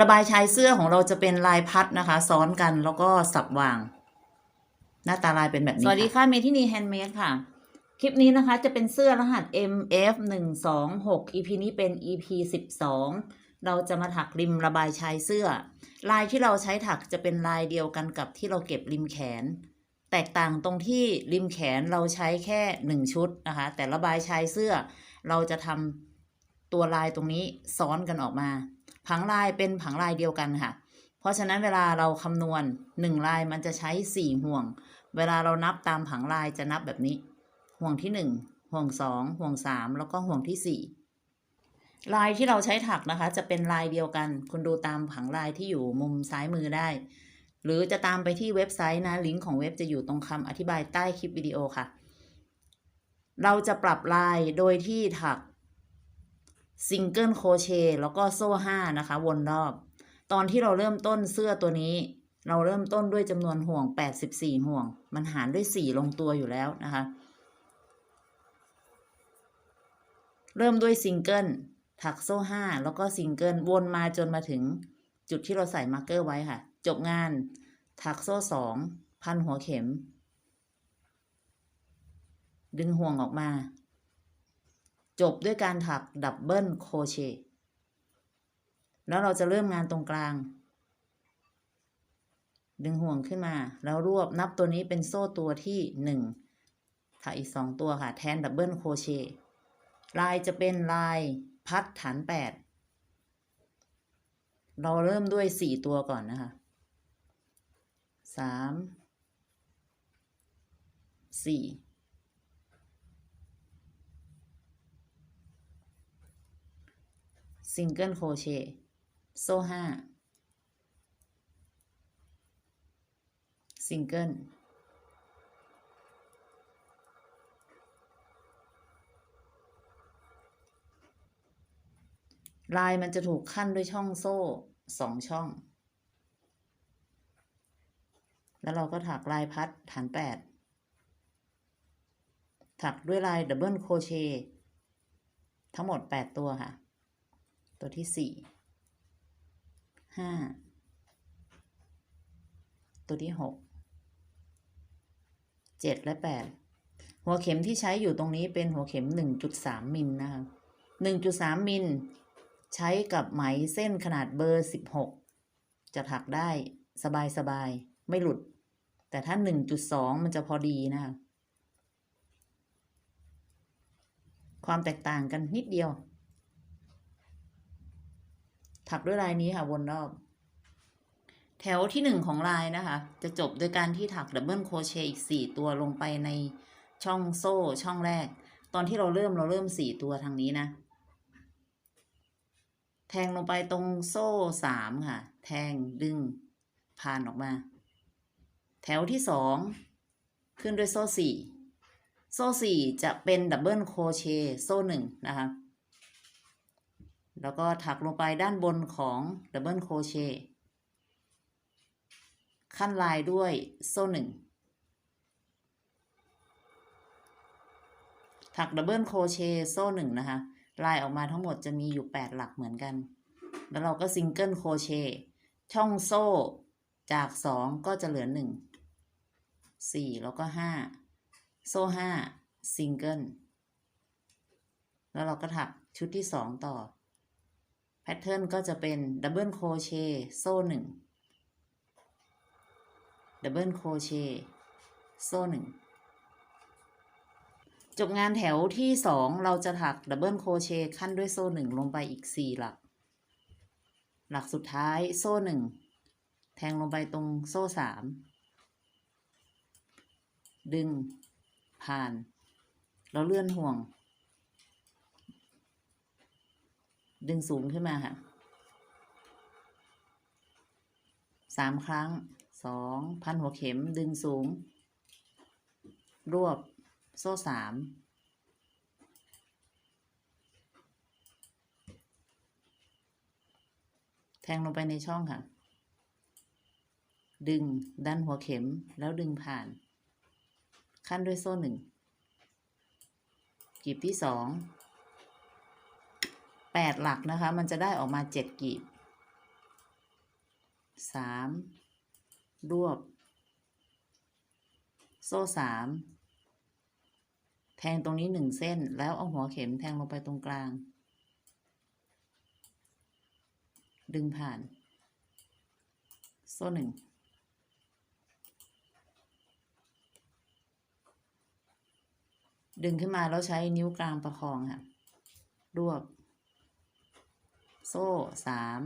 ระบายชายเสื้อของเราจะเป็นลายพัดนะคะ ซ้อนกันแล้วก็สับวาง หน้าตาลายเป็นแบบนี้สวัสดีค่ะเมทินีแฮนด์เมดค่ะ คลิปนี้นะคะจะเป็นเสื้อรหัส MF 1 2 6 EP นี้เป็น EP 12 เราจะมาถักริมระบายชายเสื้อ ลายที่เราใช้ถักจะเป็นลายเดียวกันกับที่เราเก็บริมแขน แตกต่างตรงที่ริมแขนเราใช้แค่หนึ่งชุดนะคะ แต่ระบายชายเสื้อ เราจะทำตัวลายตรงนี้ซ้อนกันออกมา ผังลายเป็นผังลายเดียวกันค่ะ เพราะฉะนั้นเวลาเราคำนวณหนึ่งลายมันจะใช้สี่ห่วง เวลาเรานับตามผังลายจะนับแบบนี้ ห่วงที่หนึ่งห่วงสองห่วงสามแล้วก็ห่วงที่สี่ลายที่เราใช้ถักนะคะ จะเป็นลายเดียวกัน คุณดูตามผังลายที่อยู่มุมซ้ายมือได้ หรือจะตามไปที่เว็บไซต์นะ ลิงก์ของเว็บจะอยู่ตรงคำอธิบายใต้คลิปวิดีโอค่ะ เราจะปรับลายโดยที่ถัก ซิงเกิลโคเชแล้วก็โซ่ห้านะคะ วนรอบ ตอนที่เราเริ่มต้นเสื้อตัวนี้ เราเริ่มต้นด้วยจำนวนห่วง 84 ห่วง มันหารด้วย 4 ลงตัวอยู่แล้วนะคะ เริ่มด้วยซิงเกิลถักโซ่5แล้วก็ซิงเกิลวนมาจนมาถึงจุดที่เราใส่มาร์กเกอร์ไว้ค่ะ จบงาน ถักโซ่2พันหัวเข็ม ดึงห่วงออกมา จบด้วยการถักดับเบิลโคเชต์แล้วเราจะเริ่มงานตรงกลาง ดึงห่วงขึ้นมา แล้วรวบนับตัวนี้เป็นโซ่ตัวที่หนึ่งถักอีกสองตัวค่ะ แทนดับเบิลโคเชต์ลายจะเป็นลายพัดฐานแปดเราเริ่มด้วยสี่ตัวก่อนนะคะสามสี่ ซิงเกิลโคเชต์โซ่ห้าซิงเกิลลายมันจะถูกขั้นด้วยช่องโซ่สองช่อง แล้วเราก็ถักลายพัดฐานแปดถักด้วยลายดับเบิลโคเชต์ทั้งหมดแปดตัวค่ะ ตัวที่สี่ห้าตัวที่หกเจ็ดและแปดหัวเข็มที่ใช้อยู่ตรงนี้เป็นหัวเข็มหนึ่งจุดสามมิลนะคะหนึ่งจุดสามมิลใช้กับไหมเส้นขนาดเบอร์สิบหกจะถักได้สบายสบายไม่หลุด แต่ถ้าหนึ่งจุดสองมันจะพอดีนะคะความแตกต่างกันนิดเดียว ถักด้วยลายนี้ค่ะวนรอบ แถวที่หนึ่งของลายนะคะ จะจบโดยการที่ถักดับเบิลโคเชต์อีกสี่ตัวลงไปในช่องโซ่ช่องแรก ตอนที่เราเริ่มเราเริ่มสี่ตัวทางนี้นะ แทงลงไปตรงโซ่สามค่ะ แทงดึงผ่านออกมา แถวที่สองขึ้นด้วยโซ่สี่โซ่สี่จะเป็นดับเบิลโคเชต์โซ่หนึ่งนะคะ แล้วก็ถักลงไปด้านบนของดับเบิลโคเชต์ขั้นลายด้วยโซ่หนึ่งถักดับเบิลโคเชต์โซ่หนึ่งนะคะ ลายออกมาทั้งหมดจะมีอยู่ 8 หลักเหมือนกัน แล้วเราก็ซิงเกิลโคเชต์ช่องโซ่จาก 2 ก็จะเหลือ 1 4 แล้วก็ 5 โซ่5ซิงเกิลแล้วเราก็ถักชุดที่ 2 ต่อ แพทเทิร์นก็จะเป็นดับเบิลโครเชต์โซ่หนึ่งดับเบิลโครเชต์โซ่หนึ่งจบงานแถวที่สองเราจะถักดับเบิลโครเชต์ขั้นด้วยโซ่หนึ่งลงไปอีกสี่หลัก หลักสุดท้ายโซ่หนึ่งแทงลงไปตรงโซ่สามดึงผ่านแล้วเลื่อนห่วง ดึงสูงขึ้นมาค่ะสามครั้งสองพันหัวเข็มดึงสูง รวบโซ่สามแทงลงไปในช่องค่ะ ดึงดันหัวเข็มแล้วดึงผ่าน ขั้นด้วยโซ่หนึ่งกีบที่สอง แปดหลักนะคะ มันจะได้ออกมาเจ็ดกีบสามรวบ โซ่สามแทงตรงนี้หนึ่งเส้น แล้วเอาหัวเข็มแทงลงไปตรงกลาง ดึงผ่าน โซ่หนึ่งดึงขึ้นมาแล้วใช้นิ้วกลางประคองค่ะ รวบ โซ่สาม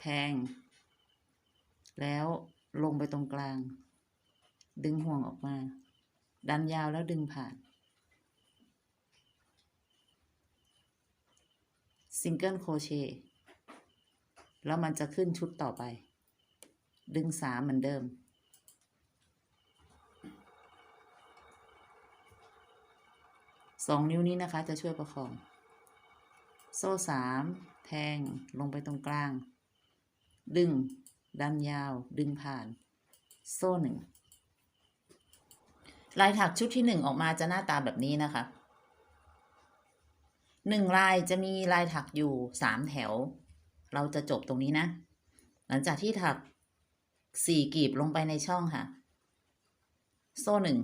แทง แล้วลงไปตรงกลาง ดึงห่วงออกมา ดันยาวแล้วดึงผ่านซิงเกิลโคเชต์แล้วมันจะขึ้นชุดต่อไป ดึงสามเหมือนเดิม สองนิ้วนี้นะคะจะช่วยประคอง โซ่สามแทงลงไปตรงกลาง ดึง ดันยาว ดึงผ่าน โซ่หนึ่งลายถักชุดที่หนึ่งออกมาจะหน้าตาแบบนี้นะคะหนึ่งลายจะมีลายถักอยู่สามแถว เราจะจบตรงนี้นะ หลังจากที่ถักสี่กลีบลงไปในช่องค่ะ โซ่หนึ่ง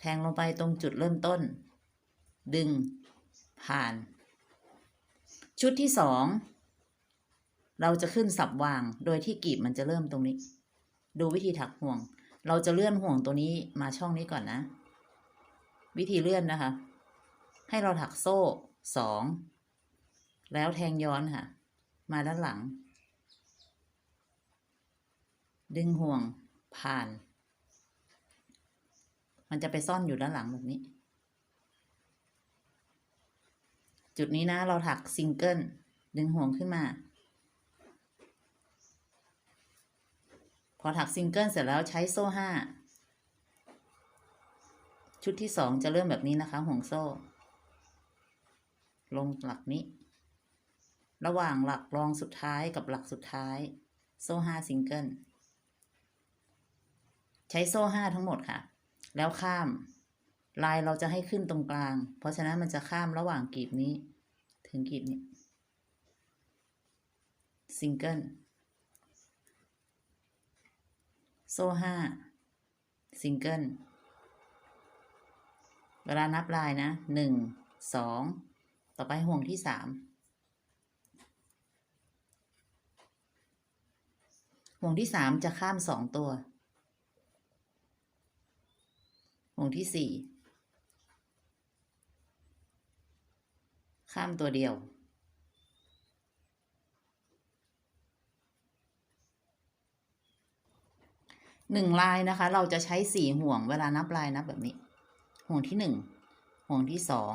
แทงลงไปตรงจุดเริ่มต้น ดึงผ่าน ชุดที่สองเราจะขึ้นสับวาง โดยที่กีบมันจะเริ่มตรงนี้ ดูวิธีถักห่วง เราจะเลื่อนห่วงตัวนี้มาช่องนี้ก่อนนะ วิธีเลื่อนนะคะ ให้เราถักโซ่สองแล้วแทงย้อนค่ะ มาด้านหลัง ดึงห่วงผ่าน มันจะไปซ่อนอยู่ด้านหลังแบบนี้ จุดนี้นะเราถักซิงเกิลดึงห่วงขึ้นมา พอถักซิงเกิลเสร็จแล้วใช้โซ่ห้าชุดที่สองจะเริ่มแบบนี้นะคะ ห่วงโซ่ ลงหลักนี้ ระหว่างหลักรองสุดท้ายกับหลักสุดท้าย โซ่ห้าซิงเกิลใช้โซ่ห้าทั้งหมดค่ะ แล้วข้าม ลายเราจะให้ขึ้นตรงกลาง เพราะฉะนั้นมันจะข้ามระหว่างกีบนี้ ถึงกีบนี้ซิงเกิลโซ่ห้าซิงเกิลเวลานับลายนะหนึ่งสองต่อไปห่วงที่สามห่วงที่สามจะข้ามสองตัว ห่วงที่สี่ ข้ามตัวเดียว หนึ่งลายนะคะ เราจะใช้สี่ห่วงเวลานับลายนับแบบนี้ ห่วงที่หนึ่งห่วงที่สอง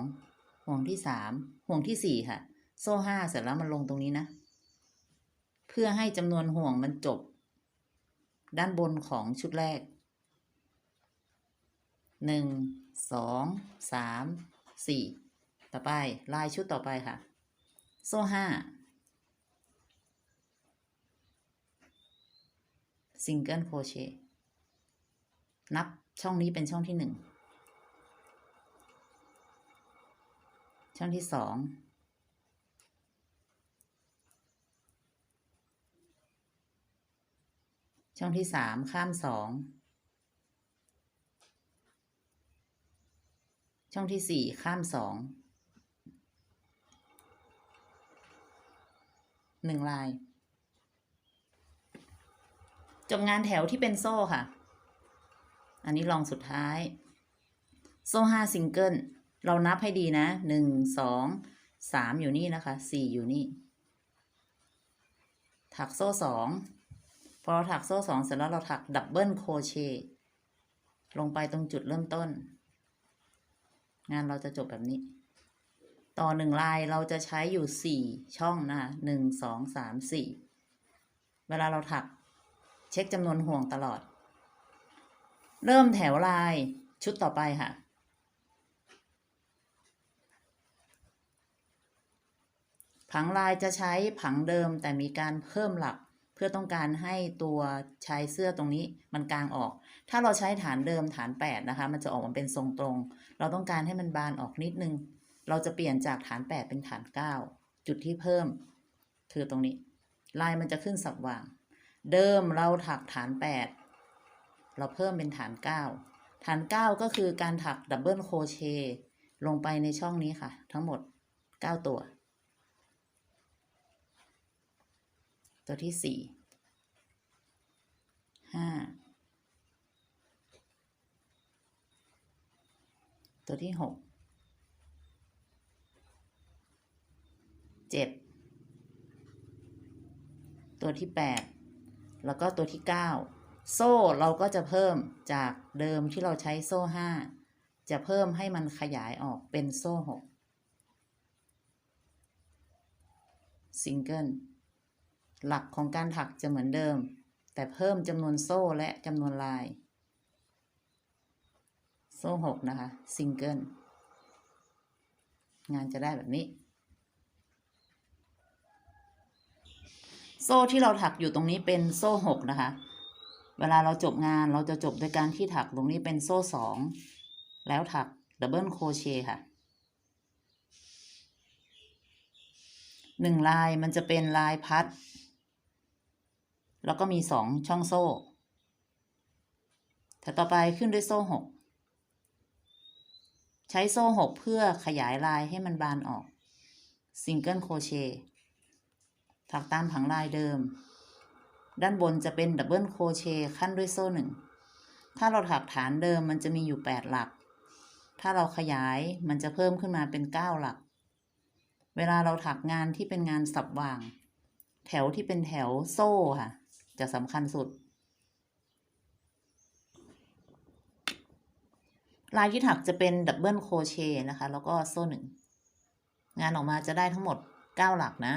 ห่วงที่สามห่วงที่สี่ค่ะ โซ่ห้าเสร็จแล้วมันลงตรงนี้นะ เพื่อให้จำนวนห่วงมันจบ ด้านบนของชุดแรกหนึ่งสองสามสี่ ต่อไปลายชุดต่อไปค่ะ โซ่ห้าซิงเกิลโคเชต์นับช่องนี้เป็นช่องที่หนึ่งช่องที่สองช่องที่สามข้ามสองช่องที่สี่ข้ามสอง หนึ่งลาย จบงานแถวที่เป็นโซ่ค่ะ อันนี้ลองสุดท้าย โซ่ห้าซิงเกิลเรานับให้ดีนะหนึ่งสองสามอยู่นี่นะคะสี่อยู่นี่ ถักโซ่สองพอเราถักโซ่สองเสร็จแล้วเราถักดับเบิลโคเชต์ลงไปตรงจุดเริ่มต้น งานเราจะจบแบบนี้ ต่อหนึ่งลายเราจะใช้อยู่สี่ช่องนะคะหนึ่งสองสามสี่เวลาเราถักเช็คจำนวนห่วงตลอด เริ่มแถวลายชุดต่อไปค่ะ ผังลายจะใช้ผังเดิมแต่มีการเพิ่มหลักเพื่อต้องการให้ตัวชายเสื้อตรงนี้มันกลางออก ถ้าเราใช้ฐานเดิมฐาน 8 นะคะ มันจะออกมาเป็นทรงตรง เราต้องการให้มันบานออกนิดนึง เราจะเปลี่ยนจากฐาน 8 เป็นฐาน 9 จุดที่เพิ่ม คือตรงนี้ ลายมันจะขึ้นสับว่าง เดิมเราถักฐาน 8 เราเพิ่มเป็นฐาน 9 ฐาน 9 ก็คือการถักดับเบิลโคเชลงไปในช่องนี้ค่ะ ทั้งหมด 9 ตัว ตัวที่ 4 5 ตัวที่ 6 เจ็ดตัวที่แปดแล้วก็ตัวที่เก้าโซ่เราก็จะเพิ่มจากเดิมที่เราใช้โซ่ห้าจะเพิ่มให้มันขยายออกเป็นโซ่หกซิงเกิลหลักของการถักจะเหมือนเดิม แต่เพิ่มจำนวนโซ่และจำนวนลาย โซ่หกนะคะ ซิงเกิลงานจะได้แบบนี้ โซ่ที่เราถักอยู่ตรงนี้เป็นโซ่หกนะคะ เวลาเราจบงานเราจะจบโดยการที่ถักตรงนี้เป็นโซ่สองแล้วถักดับเบิลโคเชต์ค่ะหนึ่งลายมันจะเป็นลายพัด แล้วก็มีสองช่องโซ่แต่ต่อไปขึ้นด้วยโซ่หกใช้โซ่หกเพื่อขยายลายให้มันบานออกซิงเกิลโคเชต์ ถักตามผังลายเดิม ด้านบนจะเป็นดับเบิลโคเชต์ขั้นด้วยโซ่หนึ่ง ถ้าเราถักฐานเดิมมันจะมีอยู่แปดหลัก ถ้าเราขยายมันจะเพิ่มขึ้นมาเป็นเก้าหลัก เวลาเราถักงานที่เป็นงานสับว่าง แถวที่เป็นแถวโซ่ค่ะ จะสำคัญสุด ลายที่ถักจะเป็นดับเบิลโคเชต์นะคะ แล้วก็โซ่หนึ่ง งานออกมาจะได้ทั้งหมดเก้าหลักนะ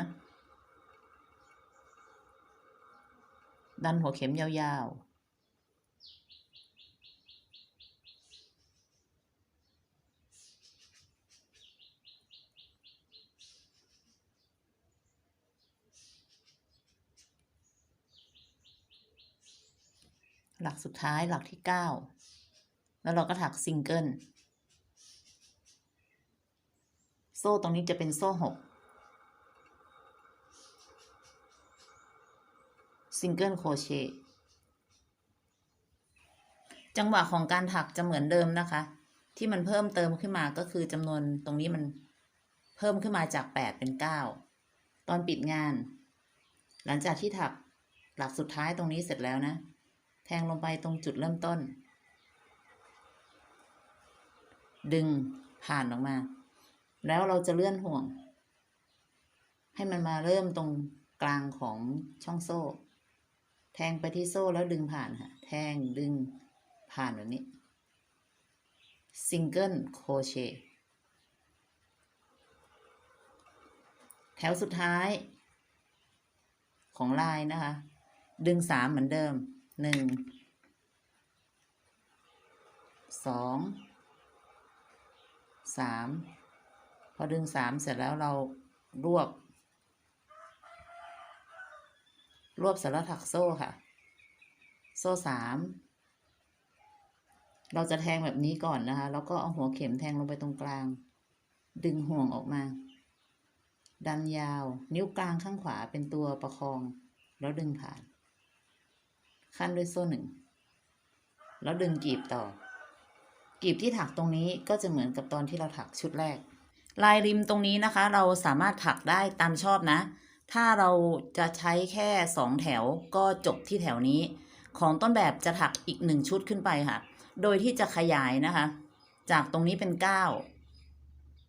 ดันหัวเข็มยาวๆหลักสุดท้ายหลักที่ 9 แล้วเราก็ถักซิงเกิล โซ่ตรงนี้จะเป็นโซ่หก ซิงเกิลโครเชต์จังหวะของการถักจะเหมือนเดิมนะคะ ที่มันเพิ่มเติมขึ้นมาก็คือจำนวนตรงนี้มันเพิ่มขึ้นมาจากแปดเป็นเก้าตอนปิดงาน หลังจากที่ถักหลักสุดท้ายตรงนี้เสร็จแล้วนะ แทงลงไปตรงจุดเริ่มต้น ดึงผ่านออกมา แล้วเราจะเลื่อนห่วง ให้มันมาเริ่มตรงกลางของช่องโซ่ แทงไปที่โซ่แล้วดึงผ่านค่ะ แทงดึงผ่านแบบนี้ซิงเกิลโคเชตแถวสุดท้ายของลายนะคะ ดึงสามเหมือนเดิมหนึ่งสองสามพอดึงสามเสร็จแล้วเรารวบ รวบเสร็จแล้วถักโซ่ค่ะ โซ่สามเราจะแทงแบบนี้ก่อนนะคะ แล้วก็เอาหัวเข็มแทงลงไปตรงกลาง ดึงห่วงออกมา ดันยาว นิ้วกลางข้างขวาเป็นตัวประคอง แล้วดึงผ่าน ขั้นด้วยโซ่หนึ่ง แล้วดึงกีบต่อ กีบที่ถักตรงนี้ก็จะเหมือนกับตอนที่เราถักชุดแรก ลายริมตรงนี้นะคะ เราสามารถถักได้ตามชอบนะ ถ้าเราจะใช้แค่สองแถวก็จบที่แถวนี้ ของต้นแบบจะถักอีกหนึ่งชุดขึ้นไปค่ะ โดยที่จะขยายนะคะ จากตรงนี้เป็นเก้า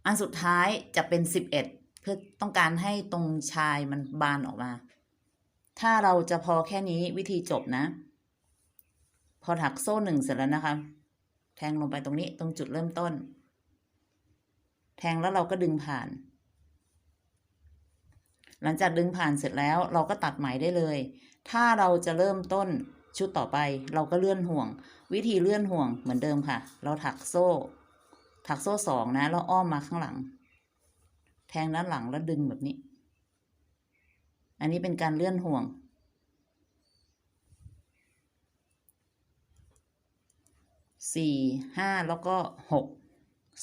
อันสุดท้ายจะเป็นสิบเอ็ดเพื่อต้องการให้ตรงชายมันบานออกมา ถ้าเราจะพอแค่นี้วิธีจบนะ พอถักโซ่หนึ่งเสร็จแล้วนะคะ แทงลงไปตรงนี้ตรงจุดเริ่มต้น แทงแล้วเราก็ดึงผ่าน หลังจากดึงผ่านเสร็จแล้วเราก็ตัดไหมได้เลย ถ้าเราจะเริ่มต้นชุดต่อไป เราก็เลื่อนห่วง วิธีเลื่อนห่วงเหมือนเดิมค่ะ เราถักโซ่ ถักโซ่สองนะแล้วอ้อมมาข้างหลัง แทงด้านหลังแล้วดึงแบบนี้ อันนี้เป็นการเลื่อนห่วงสี่ห้าแล้วก็หก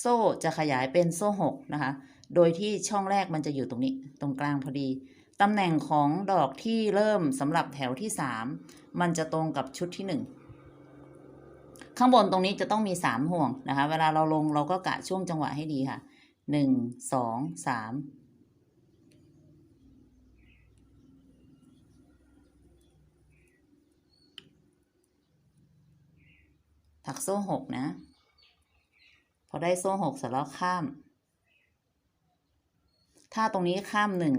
โซ่จะขยายเป็นโซ่หกนะคะ โดยที่ช่องแรกมันจะอยู่ตรงนี้ ตรงกลางพอดี ตำแหน่งของดอกที่เริ่มสำหรับแถวที่สามมันจะตรงกับชุดที่หนึ่งข้างบนตรงนี้จะต้องมีสามห่วงนะคะ เวลาเราลงเราก็กะช่วงจังหวะให้ดีค่ะหนึ่งสองสามถักโซ่หกนะ พอได้โซ่หกเสร็จแล้วข้าม ถ้าตรงนี้ข้ามหนึ่ง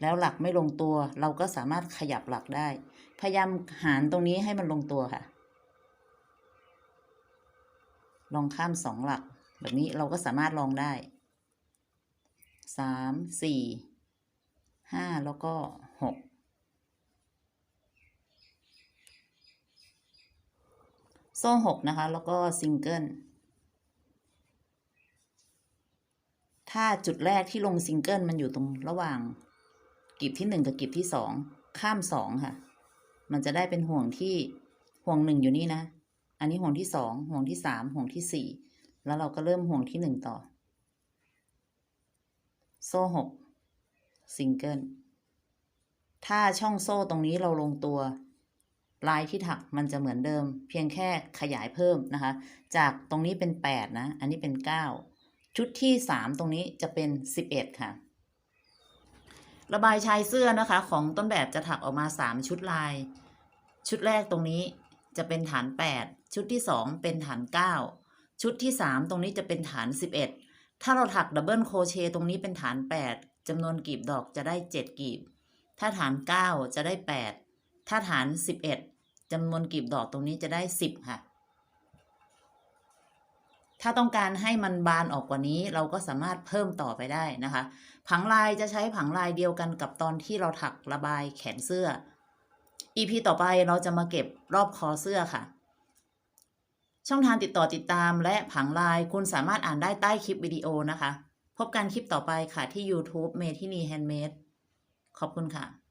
แล้วหลักไม่ลงตัว เราก็สามารถขยับหลักได้ พยายามหารตรงนี้ให้มันลงตัวค่ะ ลองข้ามสองหลัก แบบนี้เราก็สามารถลองได้สามสี่ห้าแล้วก็หกโซ่หกนะคะ แล้วก็ซิงเกิล ถ้าจุดแรกที่ลงซิงเกิลมันอยู่ตรงระหว่างกลีบที่หนึ่งกับกลีบที่สองข้ามสองค่ะ มันจะได้เป็นห่วงที่ห่วงหนึ่งอยู่นี่นะ อันนี้ห่วงที่สองห่วงที่สามห่วงที่สี่แล้วเราก็เริ่มห่วงที่หนึ่งต่อ โซ่หกซิงเกิลถ้าช่องโซ่ตรงนี้เราลงตัว ลายที่ถักมันจะเหมือนเดิม เพียงแค่ขยายเพิ่มนะคะ จากตรงนี้เป็นแปดนะ อันนี้เป็นเก้า ชุดที่สามตรงนี้จะเป็นสิบเอ็ดค่ะ ระบายชายเสื้อนะคะ ของต้นแบบจะถักออกมาสามชุดลาย ชุดแรกตรงนี้จะเป็นฐานแปดชุดที่สองเป็นฐานเก้าชุดที่สามตรงนี้จะเป็นฐานสิบเอ็ดถ้าเราถักดับเบิลโคเชต์ตรงนี้เป็นฐานแปดจำนวนกลีบดอกจะได้เจ็ดกลีบ ถ้าฐานเก้าจะได้แปดถ้าฐานสิบเอ็ดจำนวนกลีบดอกตรงนี้จะได้สิบค่ะ ถ้าต้องการให้มันบานออกกว่านี้ เราก็สามารถเพิ่มต่อไปได้นะคะ ผังลายจะใช้ผังลายเดียวกันกับตอนที่เราถักระบายแขนเสื้อ EP ต่อไปเราจะมาเก็บรอบคอเสื้อค่ะ ช่องทางติดต่อติดตามและผังลายคุณสามารถอ่านได้ใต้คลิปวิดีโอนะคะ พบกันคลิปต่อไปค่ะที่ YouTube เมทินีแฮนด์เมดขอบคุณค่ะ